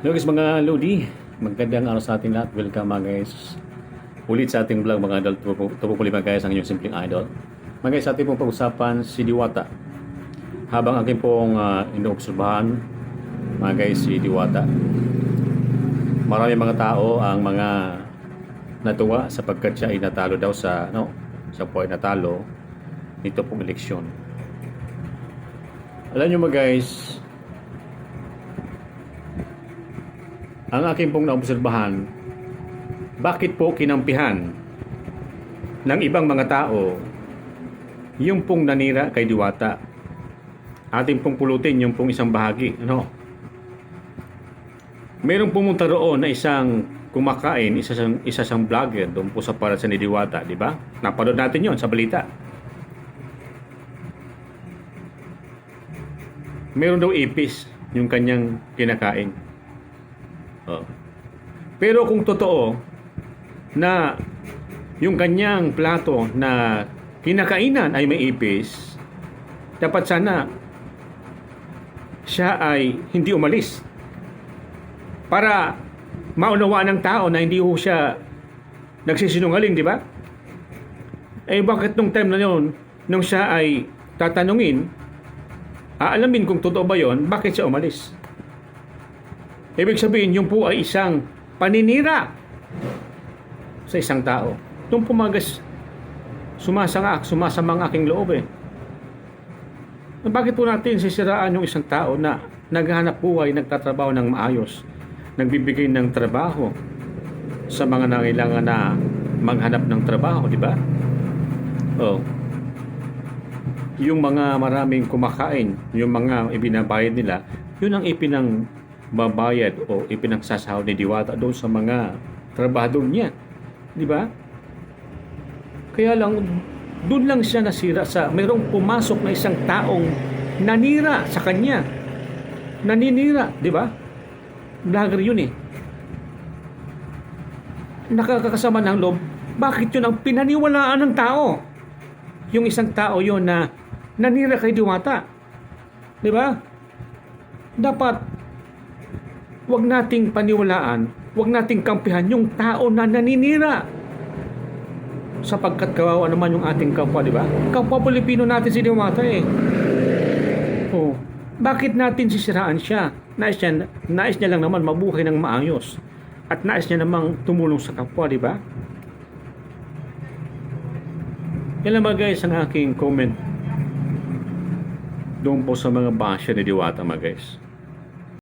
Hello guys mga Lodi, magandang araw sa ating lahat. Welcome mga guys. Ulit sa ating vlog mga idol. Ito po, puli mga guys ang inyong simpleng idol. Mga guys, ating pong pag-usapan si Diwata. Habang aking pong uh, inoobserbahan, mga guys, si Diwata. Marami mga tao ang mga natuwa sapagkat siya ay natalo daw sa, no, siya po ay natalo nito pong eleksyon. Alam nyo mga guys, ang aking pong naobserbahan, bakit po kinampihan ng ibang mga tao yung pong nanira kay Diwata? Ating pong pulutin yung pong isang bahagi. Ano? Merong pumunta roon na isang kumakain, isa siyang, isa siyang vlogger doon po sa para sa ni Diwata, di ba? Napanood natin yon sa balita. Meron daw ipis yung kanyang kinakain. Oh. Pero kung totoo na yung kanyang plato na kinakainan ay may ipis, dapat sana siya ay hindi umalis para maunawaan ng tao na hindi ho siya nagsisinungaling, di ba? Eh bakit nung time na yun, nung siya ay tatanungin, aalamin kung totoo ba yon, bakit siya umalis? Ibig sabihin, yung po ay isang paninira sa isang tao. Doon pumagas, sumasanga, sumasama ang aking loob eh. Bakit po natin sisiraan yung isang tao na naghahanap buhay, nagtatrabaho ng maayos, nagbibigay ng trabaho sa mga nangailangan na maghanap ng trabaho, di ba? Oh. Yung mga maraming kumakain, yung mga ibinabayad nila, yun ang ipinang babayad o ipinagsasahod ni Diwata doon sa mga trabahador niya. Di ba? Kaya lang, doon lang siya nasira sa mayroong pumasok na isang taong nanira sa kanya. Naninira, di ba? Vlogger yun eh. Nakakasama ng loob. Bakit yun ang pinaniwalaan ng tao? Yung isang tao yon na nanira kay Diwata. Di ba? Dapat wag nating paniwalaan, wag nating kampihan yung tao na naninira. Sapagkat kawawa naman yung ating kapwa, di ba? Kapwa Pilipino natin si Diwata eh. Oh, bakit natin sisiraan siya? Nais niya, nais niya lang naman mabuhay ng maayos. At nais niya namang tumulong sa kapwa, di ba? Yan lang ba guys ang aking comment doon po sa mga basya ni Diwata mga guys.